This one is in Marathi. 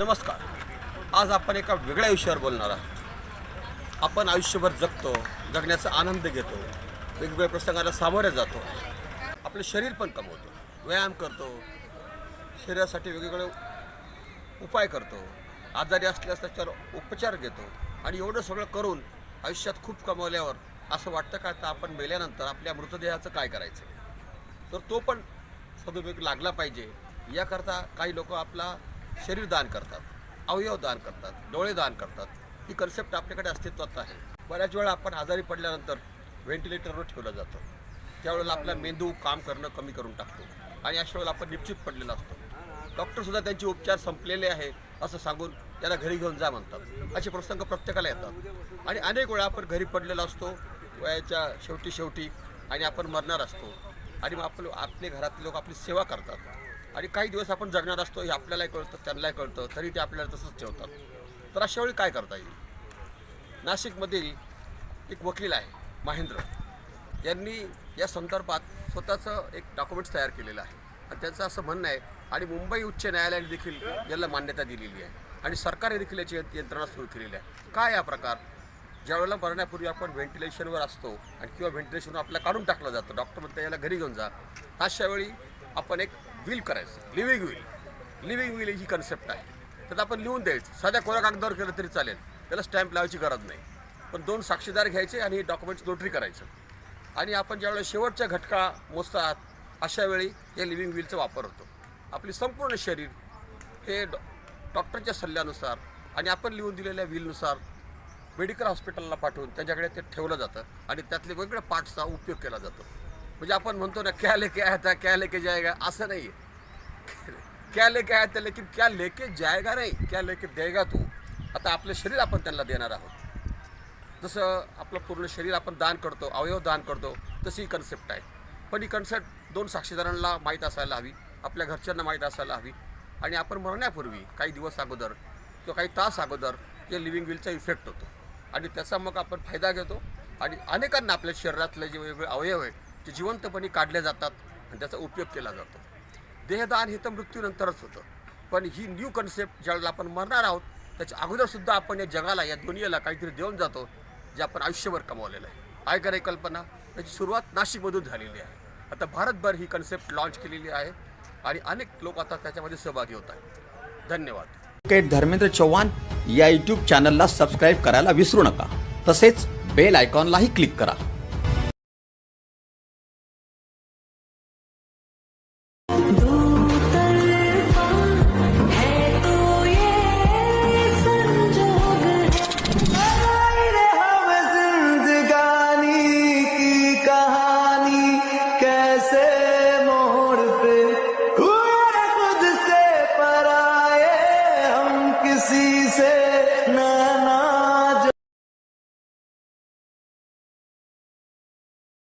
नमस्कार. आज आपण एका वेगळ्या विषयावर बोलणार आहोत. आपण आयुष्यभर जगतो जगण्याचा आनंद घेतो वेगवेगळ्या प्रसंगाला सामोरे जातो आपलं शरीर पण कमवतो व्यायाम करतो शरीरासाठी वेगवेगळे उपाय करतो आजारी असल्यास त्याच्यावर उपचार घेतो आणि एवढं सगळं करून आयुष्यात खूप कमवल्यावर असं वाटतं का? तर आपण मेल्यानंतर आपल्या मृतदेहाचं काय करायचं? तर तो पण सदुपयोग लागला पाहिजे. याकरता काही लोक आपला शरीर दान करतात अवयव दान करतात डोळे दान करतात. ही कन्सेप्ट आपल्याकडे अस्तित्वात आहे. बऱ्याच वेळा आपण आजारी पडल्यानंतर व्हेंटिलेटरवर ठेवलं जातं. त्यावेळेला आपला मेंदू काम करणं कमी करून टाकतो आणि अशा वेळेला आपण निश्चित पडलेला असतो. डॉक्टरसुद्धा त्यांचे उपचार संपलेले आहे असं सांगून त्याला घरी घेऊन जा म्हणतात. असे प्रसंग प्रत्येकाला येतात. आणि अनेक वेळा आपण घरी पडलेला असतो वयाच्या शेवटी शेवटी आणि आपण मरणार असतो. आणि मग आपलं आपले घरातले लोक आपली सेवा करतात. आणि काही दिवस आपण जगण्यात असतो हे आपल्यालाही कळतं त्यांनाही कळतं तरी ते आपल्याला तसंच ठेवतात. तर अशा वेळी काय करता येईल? नाशिकमधील एक वकील आहे महेंद्र. यांनी या संदर्भात स्वतःचं एक डॉक्युमेंट्स तयार केलेलं आहे. आणि त्यांचं असं म्हणणं आहे आणि मुंबई उच्च न्यायालयाने देखील याला मान्यता दिलेली आहे. आणि सरकारने देखील याची यंत्रणा सुरू केलेली आहे. काय हा प्रकार? ज्यावेळेला मरण्यापूर्वी आपण व्हेंटिलेशनवर असतो आणि किंवा व्हेंटिलेशनवर आपल्याला काढून टाकलं जातं डॉक्टर म्हणतं याला घरी घेऊन जा. अशावेळी आपण एक विल करायचं. लिव्हिंग विल लिव्हिंग विल ही कन्सेप्ट आहे. त्यात आपण लिहून द्यायचं. साध्या कोऱ्या कागदावर केलं तरी चालेल. त्याला स्टॅम्प लावायची गरज नाही. पण दोन साक्षीदार घ्यायचे आणि डॉक्युमेंट्स नोटरी करायचं. आणि आपण ज्यावेळेला शेवटच्या घटका मोजतात अशा वेळी हे लिव्हिंग विलचा वापर होतो. आपली संपूर्ण शरीर हे डॉ डॉक्टरच्या सल्ल्यानुसार आणि आपण लिहून दिलेल्या विलनुसार मेडिकल हॉस्पिटलला पाठवून त्यांच्याकडे ते ठेवलं जातं आणि त्यातले वेगवेगळ्या पार्ट्सचा उपयोग केला जातो. म्हणजे आपण म्हणतो ना क्या लेके आया था क्या लेके जाएगा असं नाही आहे. क्या लेके आया था लेकिन क्या लेके जाएगा नाही क्या लेके देगा तू? आता आपलं शरीर आपण त्यांना देणार आहोत. जसं आपलं पूर्ण शरीर आपण दान करतो अवयव दान करतो तशी ही कन्सेप्ट आहे. पण ही कन्सेप्ट दोन साक्षीदारांना माहीत असायला हवी आपल्या घरच्यांना माहीत असायला हवी. आणि आपण मरण्यापूर्वी काही दिवस अगोदर किंवा काही तास अगोदर या लिव्हिंग विलचा इफेक्ट होतो. आणि त्याचा मग आपण फायदा घेतो. आणि अनेकांना आपल्या शरीरातले जे वेगवेगळे अवयव आहेत ते जिवंतपणे काढले जातात आणि त्याचा उपयोग केला जातो. देहदान हे तर मृत्यूनंतरच होतं. पण ही न्यू कन्सेप्ट ज्याला आपण मरणार आहोत त्याच्या अगोदरसुद्धा आपण या जगाला या दुनियेला काहीतरी देऊन जातो जे आपण आयुष्यभर कमावलेलं आहे. काय करे कल्पना? त्याची सुरुवात नाशिकमधून झालेली आहे. आता भारतभर ही कन्सेप्ट लॉन्च केलेली आहे आणि अनेक लोक आता त्याच्यामध्ये सहभागी होत आहेत. धन्यवाद. धर्मेंद्र चव्हाण या यूट्यूब चॅनलला सबस्क्राईब करायला विसरू नका. तसेच बेल आयकॉनलाही क्लिक करा.